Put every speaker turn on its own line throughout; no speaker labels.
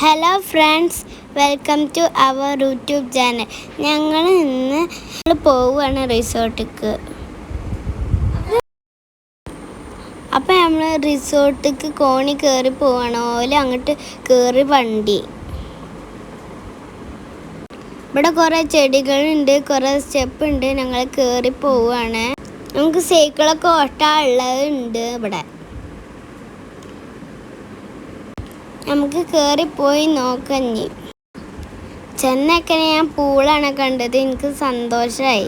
Hello friends welcome to our YouTube channel ഞങ്ങൾ ഇന്ന് പോവുകയാണ് റിസോർട്ടിക്ക് അപ്പം നമ്മൾ റിസോർട്ടിക്ക് കോണി കയറി പോവാണ്. ഓല അങ്ങോട്ട് കയറി വണ്ടി. ഇവിടെ കുറേ ചെടികളുണ്ട് കുറേ സ്റ്റെപ്പ് ഉണ്ട്. ഞങ്ങൾ കയറി പോവുകയാണ് നമുക്ക് സൈക്കിളൊക്കെ ഉണ്ട് ഇവിടെ. നമുക്ക് കയറിപ്പോയി നോക്കഞ്ഞി ചെന്നക്കനെ ചെന്നൊക്കെ ഞാൻ പൂളാണ് കണ്ടത്. എനിക്ക് സന്തോഷമായി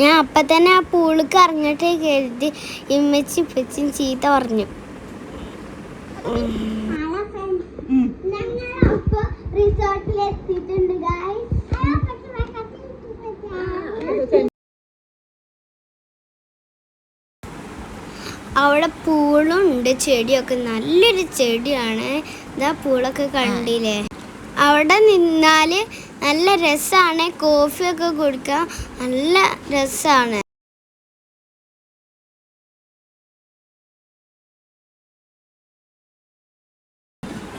ഞാൻ അപ്പം തന്നെ ആ പൂളിക്ക് അറിഞ്ഞിട്ട് കരുതി ഇമ്മച്ചി ഇപ്പച്ചും ചീത്ത പറഞ്ഞു. അവിടെ പൂളുണ്ട് ചെടിയൊക്കെ. നല്ലൊരു ചെടിയാണ്. ഇതാ പൂളൊക്കെ കണ്ടില്ലേ? അവിടെ നിന്നാൽ നല്ല രസമാണ് കോഫിയൊക്കെ കുടിക്കാൻ നല്ല രസമാണ്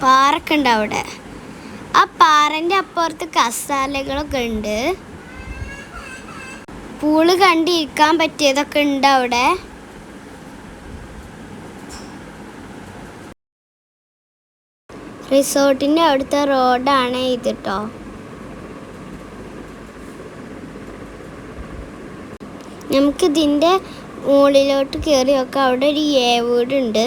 പാറൊക്കെ ഉണ്ട് അവിടെ. ആ പാറന്റെ അപ്പുറത്ത് കസാലകളൊക്കെ ഉണ്ട്. പൂൾ കണ്ടിരിക്കാൻ പറ്റിയതൊക്കെ ഉണ്ട് അവിടെ. റിസോർട്ടിന്റെ അവിടുത്തെ റോഡാണ് ഇത് കേട്ടോ നമുക്കിതിന്റെ മുകളിലോട്ട് കയറി നോക്കാം. അവിടെ ഒരു ഏ വീടുണ്ട്.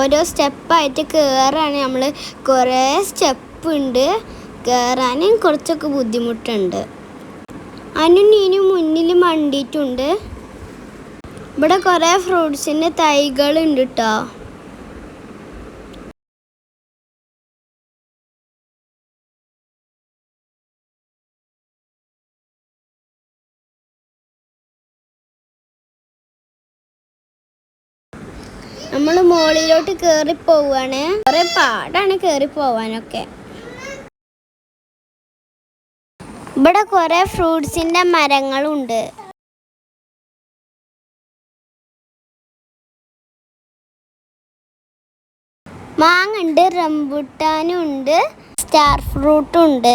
ഓരോ സ്റ്റെപ്പായിട്ട് കയറാണ് നമ്മൾ കുറേ സ്റ്റെപ്പ് ഉണ്ട് കയറാനും കുറച്ചൊക്കെ ബുദ്ധിമുട്ടുണ്ട്. അതിനും നീനും മുന്നിൽ മണ്ടിയിട്ടുണ്ട്. ഇവിടെ കുറേ ഫ്രൂട്ട്സിന്റെ തൈകളുണ്ട് കേട്ടോ നമ്മൾ മുകളിലോട്ട് കയറി പോവാണ്. കുറെ പാടാണ് കയറി പോവാനൊക്കെ. ഇവിടെ കുറെ ഫ്രൂട്ട്സിന്റെ മരങ്ങളുണ്ട്. മാങ്ങുണ്ട് റംബുട്ടാനും ഉണ്ട് സ്റ്റാർ ഫ്രൂട്ടും ഉണ്ട്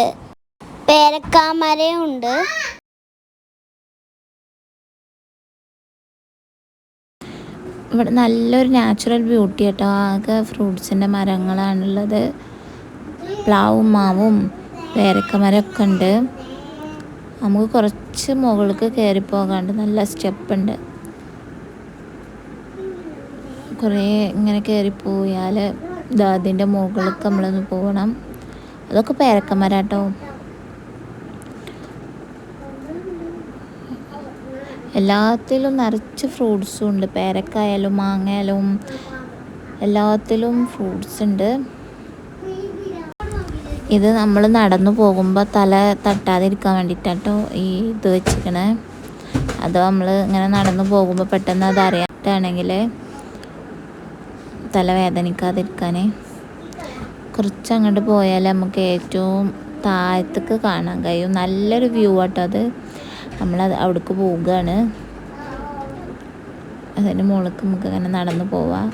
പേരക്കാമരയും ഉണ്ട്
ഇവിടെ നല്ലൊരു നാച്ചുറൽ ബ്യൂട്ടി കേട്ടോ ആകെ ഫ്രൂട്ട്സിന്റെ മരങ്ങളാണുള്ളത്. പ്ലാവും മാവും പേരക്കമരമൊക്കെ ഉണ്ട്. നമുക്ക് കുറച്ച് മുകൾക്ക് കയറി പോകാണ്ട് നല്ല സ്റ്റെപ്പ് ഉണ്ട്. കുറേ ഇങ്ങനെ കയറിപ്പോയാൽ അതിന്റെ മുകളിലേക്ക് നമ്മളൊന്ന് പോകണം. അതൊക്കെ പേരക്കമരാട്ടോ. എല്ലാത്തിലും നിറച്ച് ഫ്രൂട്ട്സും ഉണ്ട്. പേരക്കായാലും മാങ്ങയാലും എല്ലാത്തിലും ഫ്രൂട്ട്സ് ഉണ്ട്. ഇത് നമ്മൾ നടന്നു പോകുമ്പോൾ തല തട്ടാതിരിക്കാൻ വേണ്ടിയിട്ടാട്ടോ ഈ ഇത് വെച്ചിരിക്കണേ. അത് നമ്മൾ ഇങ്ങനെ നടന്നു പോകുമ്പോൾ പെട്ടെന്ന് അത് അറിയാട്ടാണെങ്കിൽ തല വേദനിക്കാതിരിക്കാൻ കുറച്ച് അങ്ങോട്ട് പോയാൽ നമുക്ക് ഏറ്റവും താഴത്തേക്ക് കാണാൻ കഴിയും. നല്ലൊരു വ്യൂ ആട്ടോ അത്. നമ്മൾ അവിടേക്ക് പോവുകയാണ്. അതിന്റെ മുകളിലേക്ക് നമുക്ക് അങ്ങനെ നടന്നു പോവാം.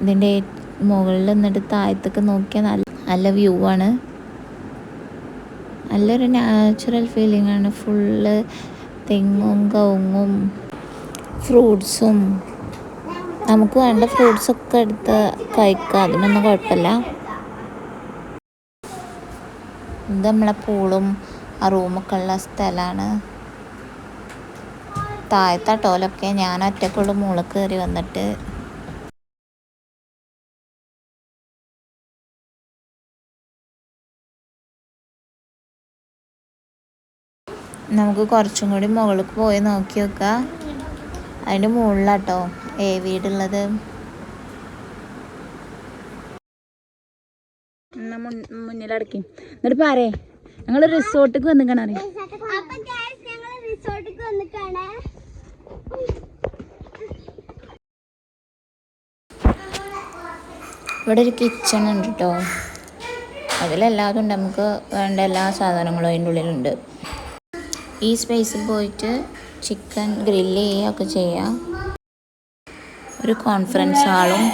ഇതിന്റെ മുകളിൽ നിന്നിട്ട് താഴത്തേക്ക് നോക്കിയാൽ നല്ല നല്ല വ്യൂ ആണ്. നല്ലൊരു നാച്ചുറൽ ഫീലിംഗ് ആണ്. ഫുള്ള് തെങ്ങും കവുങ്ങും ഫ്രൂട്ട്സും നമുക്ക് വേണ്ട ഫ്രൂട്ട്സൊക്കെ എടുത്ത് കഴിക്കാം. അതിനൊന്നും കുഴപ്പമില്ല. ഇത് നമ്മളെ പൂളും ആ റൂമൊക്കെ ഉള്ള സ്ഥലമാണ് താഴത്തെ ഞാൻ ഒറ്റക്കുള്ള മുകളിൽ കയറി വന്നിട്ട് നമുക്ക് കുറച്ചും കൂടി മുകളിൽ പോയി നോക്കി നോക്കാം. അതിന്റെ മുകളിലാട്ടോ ഏ വീടുള്ളത്. മുന്നിലടക്കി. എന്നിട്ട് പറയേ ഞങ്ങൾ റിസോർട്ടിക്ക് കാണാൻ ഇവിടെ ഒരു കിച്ചൺ ഉണ്ട് കേട്ടോ അതിലെല്ലാതും ഉണ്ട്. നമുക്ക് വേണ്ട എല്ലാ സാധനങ്ങളും അതിന്റെ ഉള്ളിലുണ്ട്. ഈ സ്പേസിൽ പോയിട്ട് ചിക്കൻ ഗ്രില്ല് ചെയ്യുകയൊക്കെ ചെയ്യാം. ഒരു കോൺഫറൻസ് ഹാളും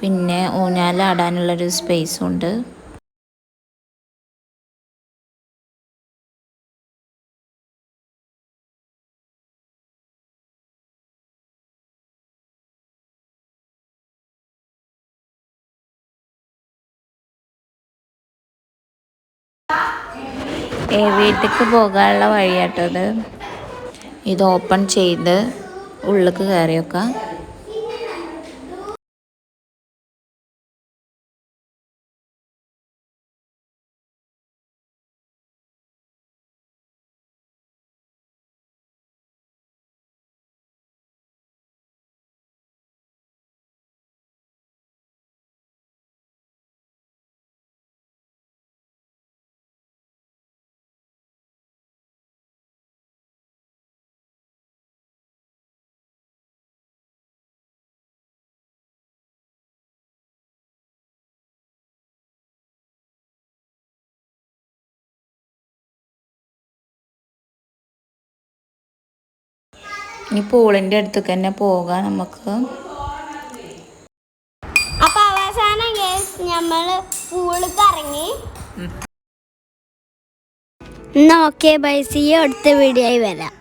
പിന്നെ ഊഞ്ഞാലാടാനുള്ളൊരു സ്പേസും ഉണ്ട്. വീട്ടിലേക്ക് പോകാനുള്ള വഴിയാട്ടോ ഇത്. ഓപ്പൺ ചെയ്ത് ഉള്ളിലേക്ക് കയറി ഈ പൂളിന്റെ അടുത്തേക്ക് തന്നെ പോകാം നമുക്ക്.
അപ്പൊ അവസാനം നമ്മൾ പൂൾ കറങ്ങി എന്നാ ഓക്കെ ബൈ സി അടുത്ത വീഡിയോ ആയി വരാം.